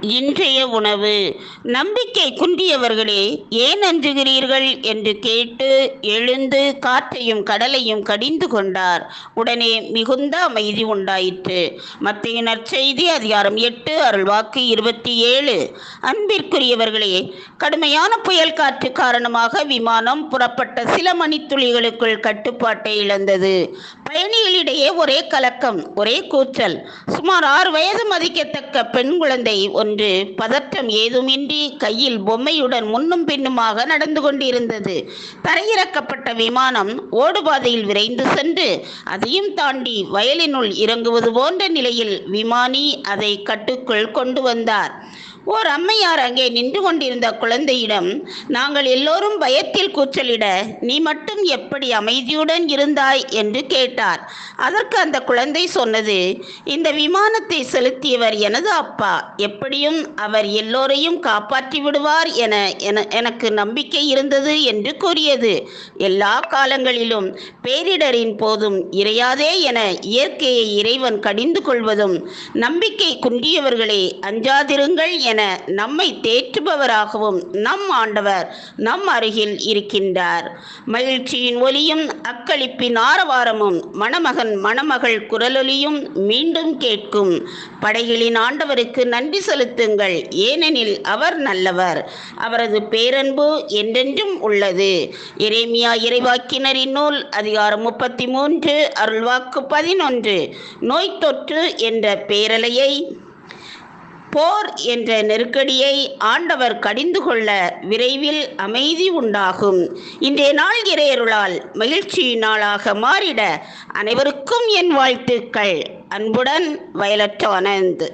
இன்றைய உணவு. நம்பிக்கை குன்றியவர்களே ஏன் அஞ்சுகிறீர்கள்? என்று கேட்டு எழுந்து காற்றையும் கடலையும் கடிந்து கொண்டார். உடனே மிகுந்த அமைதி உண்டாயிற்று. மத்திய நற்செய்தி அதிகாரம் எட்டு அருள்வாக்கு இருபத்தி ஏழு. அன்பிற்குரியவர்களே கடுமையான புயல் காற்று காரணமாக விமானம் புறப்பட்ட சில மணித்துளிகளுக்குள் கட்டுப்பாட்டை இழந்தது. பயணிகளிடையே ஒரே கலக்கம் ஒரே கூச்சல். சுமார் ஆறு வயது மதிக்கத்தக்க பெண் குழந்தை ஒன்று பதற்றம் ஏதுமின்றி கையில் பொம்மையுடன் முன்னும் பின்னுமாக நடந்து கொண்டிருந்தது. தரையிறக்கப்பட்ட விமானம் ஓடுபாதையில் விரைந்து சென்று அதையும் தாண்டி வயலினுள் இறங்குவது போன்ற நிலையில் விமானி அதை கட்டுக்குள் கொண்டு வந்தார். ஓர் அம்மையார் அங்கே நின்று கொண்டிருந்த குழந்தையிடம் நாங்கள் எல்லோரும் பயத்தில் கூச்சலிட நீ மட்டும் எப்படி அமைதியுடன் இருந்தாய்? என்று கேட்டார். அதற்கு அந்த குழந்தை சொன்னது இந்த விமானத்தை செலுத்தியவர் எனது அப்பா. எப்படியும் அவர் எல்லோரையும் காப்பாற்றி விடுவார் என என எனக்கு நம்பிக்கை இருந்தது என்று கூறியது. எல்லா காலங்களிலும் பேரிடரின் போதும் இறையாதே என இயற்கையை இறைவன் கடிந்து கொள்வதும் நம்பிக்கை குன்றியவர்களே அஞ்சாதிருங்கள் என நம்மை தேற்றுபவராகவும் நம் ஆண்டவர் நம் அருகில் இருக்கின்றார். மகிழ்ச்சியின் ஒலியும் அக்களிப்பின் ஆரவாரமும் மணமகன் மணமகள் குரலொலியும் மீண்டும் கேட்கும். படைகளின் ஆண்டவருக்கு நன்றி செலுத்துங்கள். ஏனெனில் அவர் நல்லவர். அவரது பேரன்பு என்றென்றும் உள்ளது. இறைமியா இறைவாக்கினரின் நூல் அதிகாரம் முப்பத்தி மூன்று அருள்வாக்கு பதினொன்று நோய் தொற்று என்ற பேரலையை போர் என்ற நெருக்கடியை ஆண்டவர் கடிந்து கொள்ள விரைவில் அமைதி உண்டாகும். இன்றைய நாள் இறையருளால் மகிழ்ச்சி நாளாக மாறிட அனைவருக்கும் என் வாழ்த்துக்கள். அன்புடன் வயலட் ஆனந்த்.